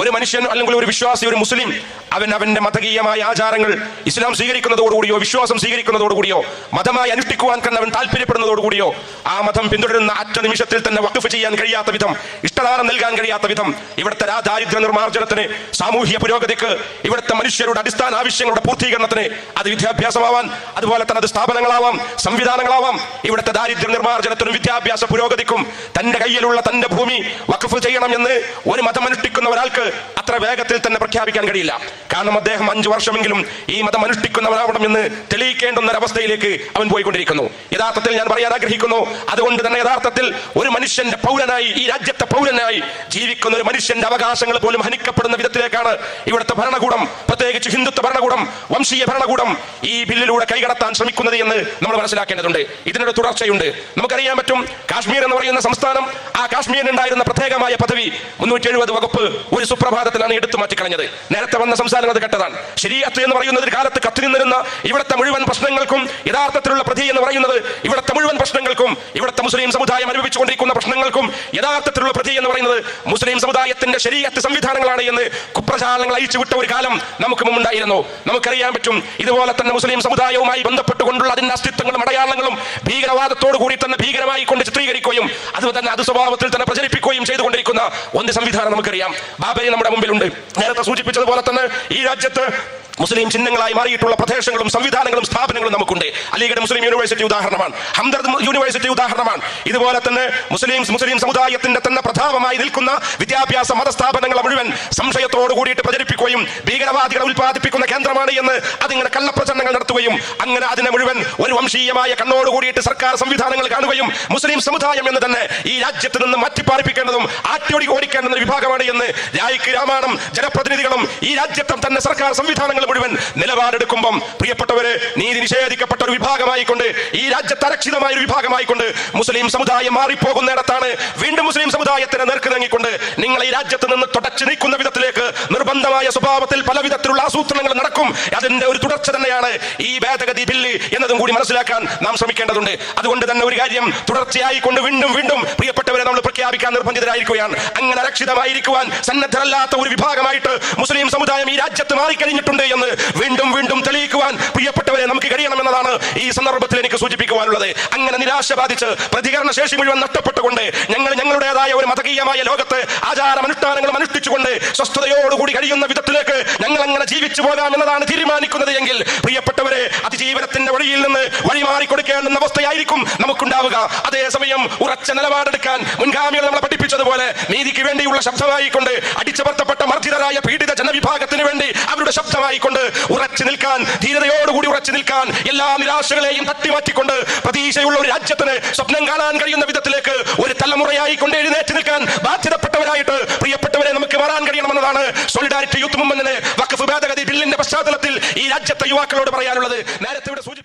ഒരു മനുഷ്യൻ അല്ലെങ്കിൽ ഒരു വിശ്വാസി ഒരു മുസ്ലിം അവൻ അവന്റെ മതകീയമായ ആചാരങ്ങൾ ഇസ്ലാം സ്വീകരിക്കുന്നതോടുകൂടിയോ വിശ്വാസം സ്വീകരിക്കുന്നതോടുകൂടിയോ മതമായി അനുഷ്ഠിക്കുവാൻ തന്നെ അവൻ താല്പര്യപ്പെടുന്നതോടുകൂടിയോ ആ മതം പിന്തുടരുന്ന അറ്റ നിമിഷത്തിൽ തന്നെ വഖഫ് ചെയ്യാൻ കഴിയാത്ത വിധം ഇഷ്ടദാനം നൽകാൻ കഴിയാത്ത വിധം ഇവിടുത്തെ ദാരിദ്ര്യ നിർമ്മാർജനത്തിന് സാമൂഹ്യ പുരോഗതിക്ക് ഇവിടുത്തെ മനുഷ്യരുടെ അടിസ്ഥാന ആവശ്യങ്ങളുടെ പൂർത്തീകരണത്തിന് അത് വിദ്യാഭ്യാസമാവാൻ അതുപോലെ തന്നെ അത് സ്ഥാപനങ്ങളാവാം സംവിധാനങ്ങളാവാം ഇവിടുത്തെ ദാരിദ്ര്യ നിർമ്മാർജനത്തിനും വിദ്യാഭ്യാസ പുരോഗതിക്കും തന്റെ കയ്യിലുള്ള തന്റെ ഭൂമി വഖഫ് ചെയ്യണം എന്ന് ഒരു മതം അനുഷ്ഠിക്കുന്ന ഒരാൾക്ക് അത്ര വേഗത്തിൽ തന്നെ പ്രഖ്യാപിക്കാൻ കഴിയില്ല. കാരണം അദ്ദേഹം അഞ്ചു വർഷമെങ്കിലും ഈ മതം അനുഷ്ഠിക്കുന്നവരാവണം എന്ന് തെളിയിക്കേണ്ടുന്ന ഒരവസ്ഥയിലേക്ക് അവൻ പോയിക്കൊണ്ടിരിക്കുന്നു. യഥാർത്ഥത്തിൽ ഞാൻ പറയാൻ ആഗ്രഹിക്കുന്നു അതുകൊണ്ട് തന്നെ യഥാർത്ഥത്തിൽ ഒരു മനുഷ്യന്റെ പൗരനായി ഈ രാജ്യത്തെ പൗരനായി ജീവിക്കുന്ന ഒരു മനുഷ്യന്റെ അവകാശങ്ങൾ പോലും ഹനിക്കപ്പെടുന്ന വിധത്തിലേക്കാണ് ഇവിടുത്തെ ഭരണകൂടം പ്രത്യേകിച്ച് ഹിന്ദുത്വ ഭരണകൂടം വംശീയ ഭരണകൂടം ഈ ബില്ലിലൂടെ കൈകടത്താൻ ശ്രമിക്കുന്നത് എന്ന് നമ്മൾ മനസ്സിലാക്കേണ്ടതുണ്ട്. ഇതിനൊരു തുടർച്ചയുണ്ട്. നമുക്കറിയാൻ പറ്റും കാശ്മീർ എന്ന് പറയുന്ന സംസ്ഥാനം ആ കാശ്മീരിൽ ഉണ്ടായിരുന്ന പ്രത്യേകമായ പദവി മുന്നൂറ്റി എഴുപത് വകുപ്പ് ഒരു സുപ്രഭാതത്തിലാണ് എടുത്തു മാറ്റിക്കളഞ്ഞത്. നേരത്തെ വന്ന സംസ്ഥാനം അത് കെട്ടതാണ്. ശരീരത്ത് എന്ന് പറയുന്നത് കാലത്ത് കത്തിനിന്നിരുന്ന ഇവിടുത്തെ മുഴുവൻ പ്രശ്നങ്ങൾക്കും യഥാർത്ഥത്തിലുള്ള പ്രതി എന്ന് പറയുന്നത് ഇവിടുത്തെ മുഴുവൻ പ്രശ്നങ്ങൾക്കും ഇവിടുത്തെ മുസ്ലിം സമുദായം അനുഭവിച്ചുകൊണ്ടിരിക്കുന്ന പ്രശ്നങ്ങൾക്കും യഥാർത്ഥത്തിലുള്ള പ്രതി എന്ന് പറയുന്നത് മുസ്ലിം സമുദായത്തിന്റെ ശരീരത്ത് സംവിധാനങ്ങളാണ് എന്ന് കുപ്രചാരങ്ങൾ അയച്ചു വിട്ട ഒരു കാലം നമുക്ക് മുമ്പുണ്ടായിരുന്നു. നമുക്കറിയാൻ പറ്റും ഇതുപോലെ തന്നെ മുസ്ലിം സമുദായവുമായി ബന്ധപ്പെട്ടുകൊണ്ടുള്ള അതിന്റെ അസ്തിത്വങ്ങളും അടയാളങ്ങളും ഭീകരവാദത്തോടു കൂടി തന്നെ ഭീകരമായി കൊണ്ട് ചിത്രീകരിക്കുകയും അത് തന്നെ അത് സ്വഭാവത്തിൽ തന്നെ പ്രചരിപ്പിക്കുകയും ചെയ്തുകൊണ്ടിരിക്കുന്ന ഒന്ന് സംവിധാനം നമുക്കറിയാം. നമ്മുടെ മുമ്പിലുണ്ട്. നേരത്തെ സൂചിപ്പിച്ചതുപോലെ തന്നെ ഈ രാജ്യത്ത് മുസ്ലിം ചിഹ്നങ്ങളായി മാറിയിട്ടുള്ള പ്രദേശങ്ങളും സംവിധാനങ്ങളും സ്ഥാപനങ്ങളും നമുക്കുണ്ട്. അലിഗഡ് മുസ്ലിം യൂണിവേഴ്സിറ്റി ഉദാഹരണമാണ്. ഹംദർദ് യൂണിവേഴ്സിറ്റി ഉദാഹരണമാണ്. ഇതുപോലെ തന്നെ മുസ്ലിം മുസ്ലിം സമുദായത്തിന്റെ തന്നെ പ്രധാനമായി നിൽക്കുന്ന വിദ്യാഭ്യാസ മതസ്ഥാപനങ്ങളെ മുഴുവൻ സംശയത്തോട് കൂടിയിട്ട് പ്രചരിപ്പിക്കുകയും ഭീകരവാദികളെ ഉൽപ്പാദിപ്പിക്കുന്ന കേന്ദ്രമാണ് എന്ന് അതിങ്ങനെ കള്ളപ്രചരണങ്ങൾ നടത്തുകയും അങ്ങനെ അതിനെ മുഴുവൻ ഒരു വംശീയമായ കണ്ണോട് കൂടിയിട്ട് സർക്കാർ സംവിധാനങ്ങൾ കാണുകയും മുസ്ലിം സമുദായം എന്ന് തന്നെ ഈ രാജ്യത്ത് നിന്ന് മാറ്റിപ്പാർപ്പിക്കേണ്ടതും ആറ്റോടി ഓടിക്കേണ്ടുന്ന ഒരു വിഭാഗമാണ് എന്ന് രാമായണം ജനപ്രതിനിധികളും ഈ രാജ്യത്തെ തന്നെ സർക്കാർ സംവിധാനങ്ങൾ മുഴുവൻ നിലപാടെടുക്കുമ്പം പ്രിയപ്പെട്ടവര് നീതി നിഷേധിക്കപ്പെട്ട ഒരു വിഭാഗമായിക്കൊണ്ട് ഈ രാജ്യത്ത് അരക്ഷിതമായ ഒരു വിഭാഗമായിക്കൊണ്ട് മുസ്ലിം സമുദായം മാറിപ്പോകുന്നിടത്താണ് വീണ്ടും മുസ്ലിം സമുദായത്തിന് നേർക്ക് നീങ്ങിക്കൊണ്ട് നിങ്ങൾ ഈ രാജ്യത്ത് നിന്ന് തുടച്ചു നീക്കുന്ന വിധത്തിലേക്ക് നിർബന്ധമായ സ്വഭാവത്തിൽ പല വിധത്തിലുള്ള ആസൂത്രണങ്ങൾ നടക്കും. അതിന്റെ ഒരു തുടർച്ച തന്നെയാണ് ഈ ഭേദഗതി ബില്ല് എന്നതും കൂടി മനസ്സിലാക്കാൻ നാം ശ്രമിക്കേണ്ടതുണ്ട്. അതുകൊണ്ട് തന്നെ ഒരു കാര്യം തുടർച്ചയായി കൊണ്ട് വീണ്ടും വീണ്ടും പ്രിയപ്പെട്ടവരെ പ്രഖ്യാപിക്കാൻ നിർബന്ധിതരായിരിക്കുകയാണ്. അങ്ങനെ അരക്ഷിതമായിരിക്കുവാൻ സന്നദ്ധരല്ലാത്ത ഒരു വിഭാഗമായിട്ട് മുസ്ലിം സമുദായം ഈ രാജ്യത്ത് മാറിക്കഴിഞ്ഞിട്ടുണ്ട് എന്ന് വീണ്ടും വീണ്ടും തെളിയിക്കുവാൻ പ്രിയപ്പെട്ടവരെ നമുക്ക് കഴിയണമെന്നതാണ് ഈ സന്ദർഭത്തിൽ എനിക്ക് സൂചിപ്പിക്കുവാനുള്ളത്. അങ്ങനെ നിരാശ ബാധിച്ച് പ്രതികരണ ശേഷി മുഴുവൻ നഷ്ടപ്പെട്ടുകൊണ്ട് ഞങ്ങൾ ഞങ്ങളുടേതായ ഒരു മതകീയമായ ലോകത്ത് ആചാരമനുഷ്ഠാനങ്ങൾ അനുഷ്ഠിച്ചുകൊണ്ട് സ്വസ്ഥതയോടുകൂടി കഴിയുന്ന വിധത്തിലേക്ക് ഞങ്ങൾ അങ്ങനെ ജീവിച്ചു പോകാം എന്നതാണ് തീരുമാനിക്കുന്നത് എങ്കിൽ പ്രിയപ്പെട്ടവരെ അതിജീവനത്തിന്റെ വഴിയിൽ നിന്ന് വഴിമാറി കൊടുക്കേണ്ടുന്ന അവസ്ഥയായിരിക്കും നമുക്കുണ്ടാവുക. അതേസമയം ഉറച്ച നിലപാടെടുക്കാൻ മുൻഗാമികൾ നമ്മളെ പഠിപ്പിച്ചതുപോലെ നീതിക്ക് വേണ്ടിയുള്ള ശബ്ദമായിക്കൊണ്ട് അടിച്ചമർത്തപ്പെട്ട മർദ്ദിതരായ പീഡിത ജനവിഭാഗത്തിന് വേണ്ടി അവരുടെ ശബ്ദമായിക്കൊണ്ട് ഉറച്ചു നിൽക്കാൻ ധീരതയോടുകൂടി ഉറച്ചു നിൽക്കാൻ എല്ലാ നിരാശകളെയും തട്ടിമാറ്റിക്കൊണ്ട് പ്രതീക്ഷയുള്ള ഒരു രാജ്യത്തിന് സ്വപ്നം കാണാൻ കഴിയുന്ന വിധത്തിലേക്ക് ഒരു തലമുറയായി കൊണ്ട് എഴുന്നേറ്റ് നിൽക്കാൻ ബാധ്യതപ്പെട്ടവരായിട്ട് പ്രിയപ്പെട്ടവരെ നമുക്ക് മാറാൻ കഴിയണമെന്നതാണ് സോളിഡാരിറ്റി യൂത്ത് മൂവ്മെന്റിന് വഖഫ് ഭേദഗതി ബില്ലിന്റെ പശ്ചാത്തലത്തിൽ ഈ രാജ്യത്തെ യുവാക്കളോട് പറയാനുള്ളത്. നേരത്തെ ഇവിടെ സൂചി